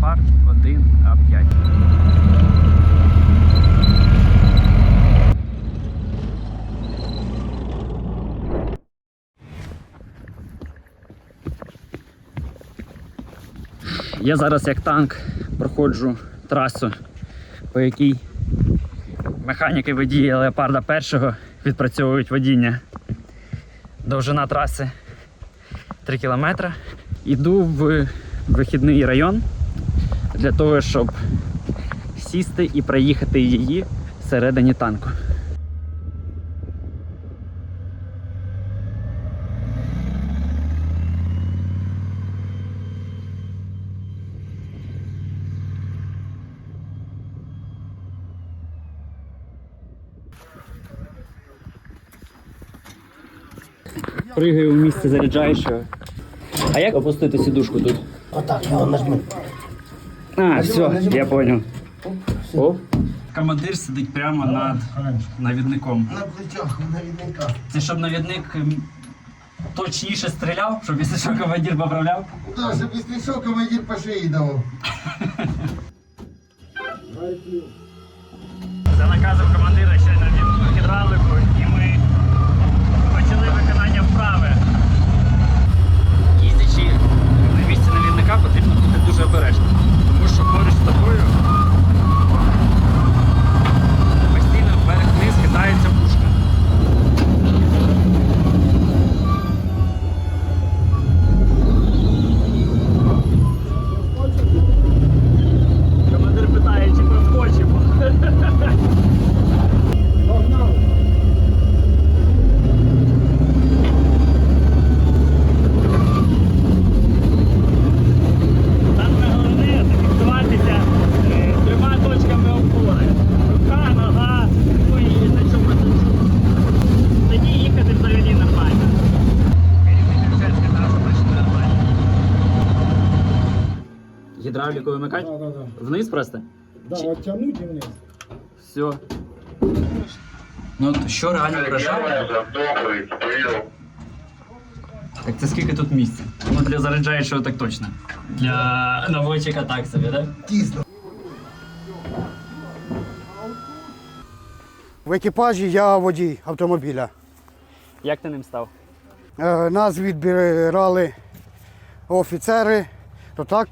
Леопард 1 А5. Я зараз як танк проходжу трасу, по якій механіки водії Леопарда першого відпрацьовують водіння. Довжина траси 3 кілометри. Іду в вихідний район для того, щоб сісти і проїхати її всередині танку. Пригаю в місце заряджаючого. А як опустити сідушку тут? Отак, його нажми. А, все, я понял. О. Командир сидить прямо над навідником. На плечах у навідника. Це щоб навідник ем, точніше стріляв, щоб якщо що командир поправляв. Да, щоб якщо що, командир по шиї давав. За наказом командира ще на гідравлику і ми почали виконання вправи. Їздячи на місці навідника потрібно бути дуже обережним, тому що поруч з тобою постійно вверх-вниз хитається пушка. Командир питає, чи проскочимо. Саме головне зафіксуватися е, трьома точками опори. Рука, нога, ну і на чому Тоді їхати взагалі нормально. Керівник вже сказав, що точно нормально. Гідравліку вимикати? Да, да, да. Вниз просто? Да, Чи- оттянуть и вниз. Все. Ну що реально вражає? Так це скільки тут місця? Ну для заряджаючого так точно. Для наводчика так собі, так? Тісно. В екіпажі я водій автомобіля. Як ти ним став? Е, Нас відбирали офіцери. То так,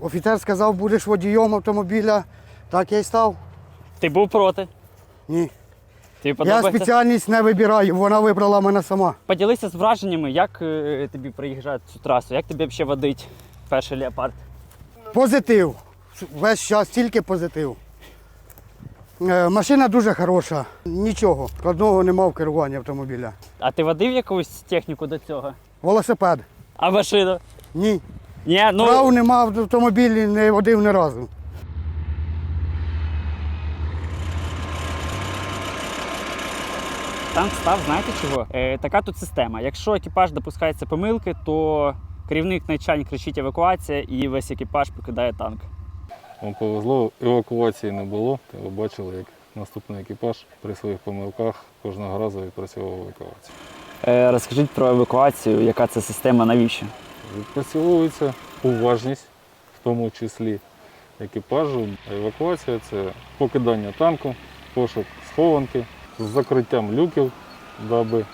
офіцер сказав, будеш водієм автомобіля. Так я й став. Ти був проти. Ні. Тобі Я подобається? спеціальність не вибираю, вона вибрала мене сама. Поділися з враженнями, як е, тобі приїжджати цю трасу, як тобі взагалі водить перший леопард? Позитив. Весь час тільки позитив. Е, Машина дуже хороша. Нічого. Складного нема в керуванні автомобіля. А ти водив якусь техніку до цього? Велосипед. А машину? Ні. Ні, ну Прав нема в автомобілі, не водив ні разу. Танк став, знаєте чого? Е, така тут система. Якщо екіпаж допускається помилки, то керівник начальник кричить евакуація і весь екіпаж покидає танк. Вам повезло, евакуації не було. Ви бачили, як наступний екіпаж при своїх помилках кожного разу відпрацьовував евакуацію. Е, розкажіть про евакуацію, яка це система, навіщо? Відпрацьовується уважність, в тому числі екіпажу. Евакуація це покидання танку, пошук схованки з закриттям люків, даби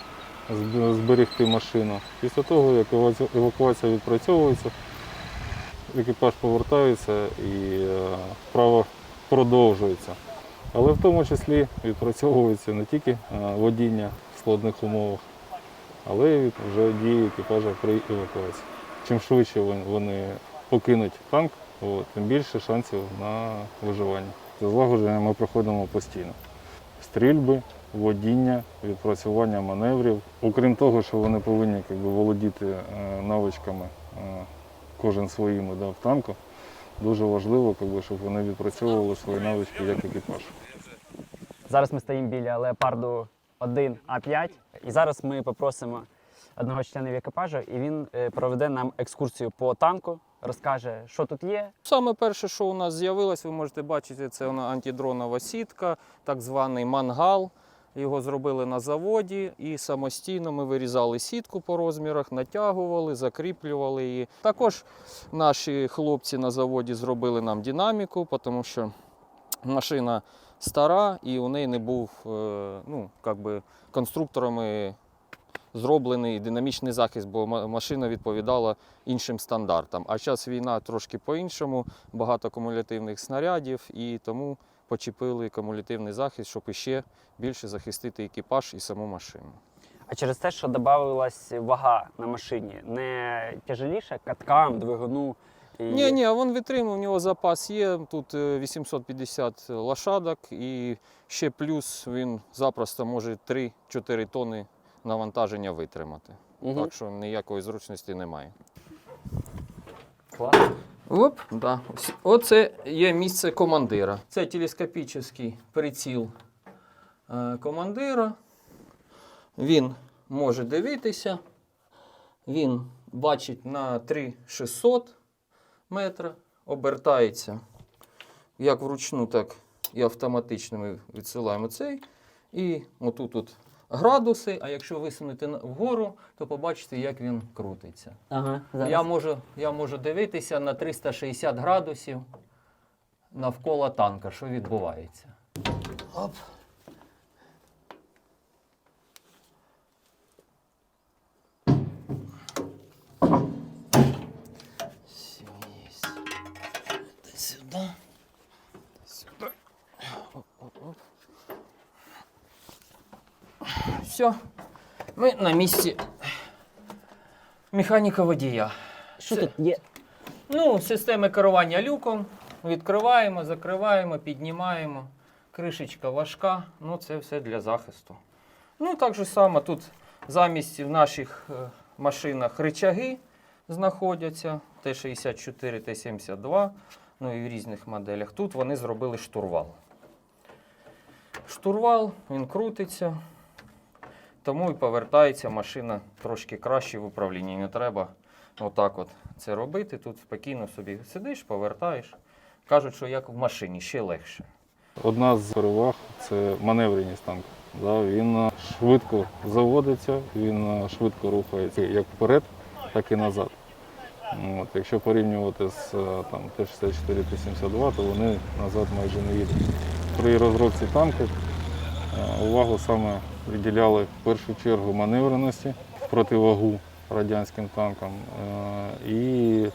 зберегти машину. Після того, як евакуація відпрацьовується, екіпаж повертається і е, вправа продовжується. Але в тому числі відпрацьовується не тільки е, водіння в складних умовах, але й вже дії екіпажа при евакуації. Чим швидше вони покинуть танк, тим більше шансів на виживання. Злагодження ми проходимо постійно. Стрільби, водіння, відпрацювання маневрів. Окрім того, що вони повинні якби, володіти е, навичками е, кожен своїми да, в танку, дуже важливо, якби, щоб вони відпрацьовували свої навички як екіпаж. Зараз ми стоїмо біля леопарду 1 А5, і зараз ми попросимо одного з членів екіпажу, і він е, проведе нам екскурсію по танку, розкаже, що тут є. Саме перше, що у нас з'явилось, ви можете бачити, це антидронова сітка, так званий мангал. Його зробили на заводі і самостійно ми вирізали сітку по розмірах, натягували, закріплювали її. Також наші хлопці на заводі зробили нам динаміку, тому що машина стара і у неї не був е, ну, конструкторами зроблений динамічний захист, бо машина відповідала іншим стандартам. А зараз війна трошки по-іншому, багато кумулятивних снарядів, і тому почепили кумулятивний захист, щоб іще більше захистити екіпаж і саму машину. А через те, що додавалась вага на машині, не тяжеліше каткам, двигуну. І... Ні, ні, він витримав, у нього запас є. Тут е, 850 лошадок, і ще плюс він запросто може 3-4 тонни навантаження витримати. Мгм. Так що ніякої зручності немає. Клас. Оп, да. Оце є місце командира. Це телескопічний приціл е, командира. Він може дивитися. Він бачить на 3600 метра, обертається як вручну, так і автоматично ми відсилаємо цей. І отут тут градуси, а якщо висунути вгору, то побачите, як він крутиться. Ага, зараз. Я можу, я можу дивитися на 360 градусів навколо танка, що відбувається. Оп. Все. Это сюда. Сюда. Оп, оп, оп. Все. Ми на місці механіка водія. Що Це- тут є? Ну, системи керування люком. Відкриваємо, закриваємо, піднімаємо. Кришечка важка, ну це все для захисту. Ну, так же само тут замість в наших е, машинах рычаги знаходяться Т-64, Т-72, ну і в різних моделях. Тут вони зробили штурвал. Штурвал, він крутиться, тому і повертається машина трошки краще в управлінні. Не треба отак от це робити. Тут спокійно собі сидиш, повертаєш. Кажуть, що як в машині, ще легше. Одна з переваг це маневреність танку. Да, він е, швидко заводиться, він е, швидко рухається як вперед, так і назад. От, якщо порівнювати з е, там, Т-64 Т-72, то вони назад майже не їдуть. При розробці танку е, увагу саме приділяли в першу чергу маневреності, противагу радянським танкам е, і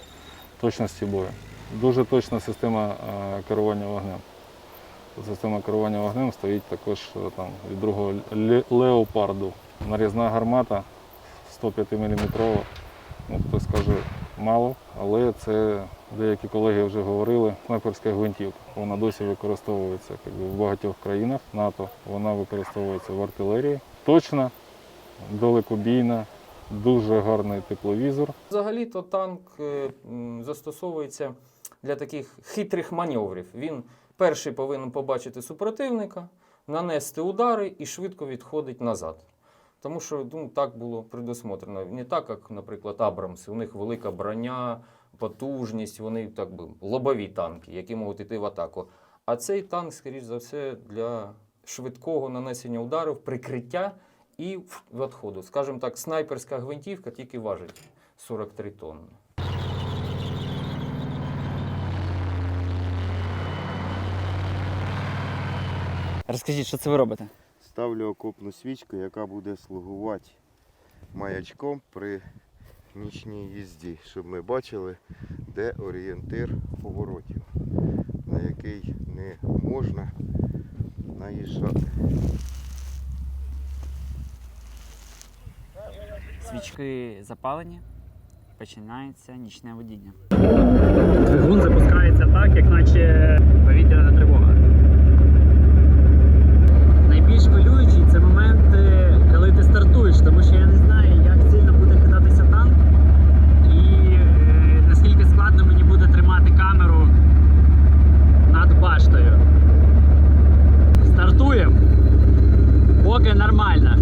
точності бою. Дуже точна система е, керування вогнем. Система керування вогнем стоїть також е, там, від другого леопарду. Нарізна гармата 105 мм. Ну, хтось скаже мало, але це деякі колеги вже говорили. Снайперська гвинтівка. Вона досі використовується в багатьох країнах НАТО. Вона використовується в артилерії. Точна, далекобійна, дуже гарний тепловізор. Взагалі-то танк е, застосовується для таких хитрих маневрів. Він перший повинен побачити супротивника, нанести удари і швидко відходить назад. Тому що ну, так було предусмотрено. Не так, як, наприклад, Абрамси. У них велика броня, потужність, вони так би лобові танки, які можуть йти в атаку. А цей танк, скоріш за все, для швидкого нанесення ударів, прикриття і відходу. Скажімо так, снайперська гвинтівка тільки важить 43 тонни. Розкажіть, що це ви робите? Ставлю окопну свічку, яка буде слугувати маячком при нічній їзді, щоб ми бачили, де орієнтир поворотів, на який не можна наїжджати. Свічки запалені, починається нічне водіння. Двигун запускається так, як наче повітряна тривога. Найбільш хвилюючий це момент, е, коли ти стартуєш, тому що я не знаю, як сильно буде кидатися танк і е, наскільки складно мені буде тримати камеру над баштою. Стартуємо. Поки нормально.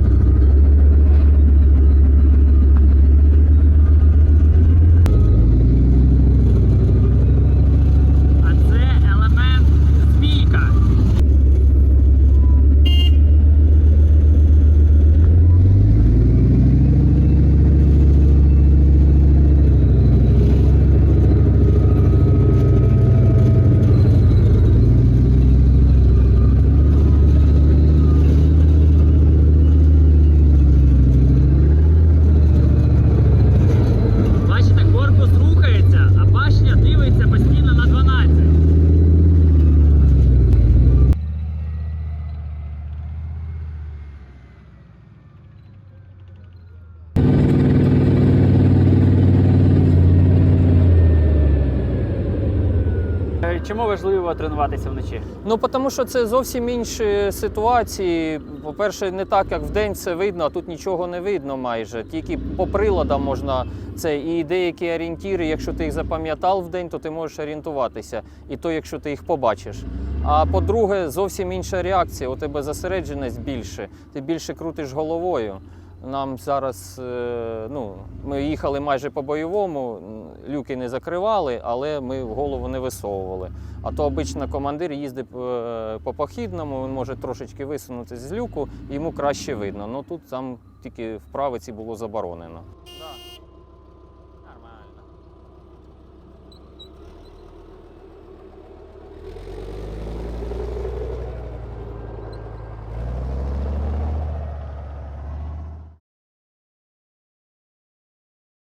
Е, Чому важливо тренуватися вночі? Ну, тому що це зовсім інші ситуації. По-перше, не так, як вдень все видно, а тут нічого не видно майже. Тільки по приладам можна це і деякі орієнтіри, якщо ти їх запам'ятав вдень, то ти можеш орієнтуватися. І то, якщо ти їх побачиш. А по-друге, зовсім інша реакція. У тебе зосередженість більше, ти більше крутиш головою. Нам зараз, е, ну, ми їхали майже по бойовому, люки не закривали, але ми голову не висовували. А то обично командир їздить е, по похідному, він може трошечки висунутися з люку, йому краще видно. Ну тут там тільки в правиці було заборонено.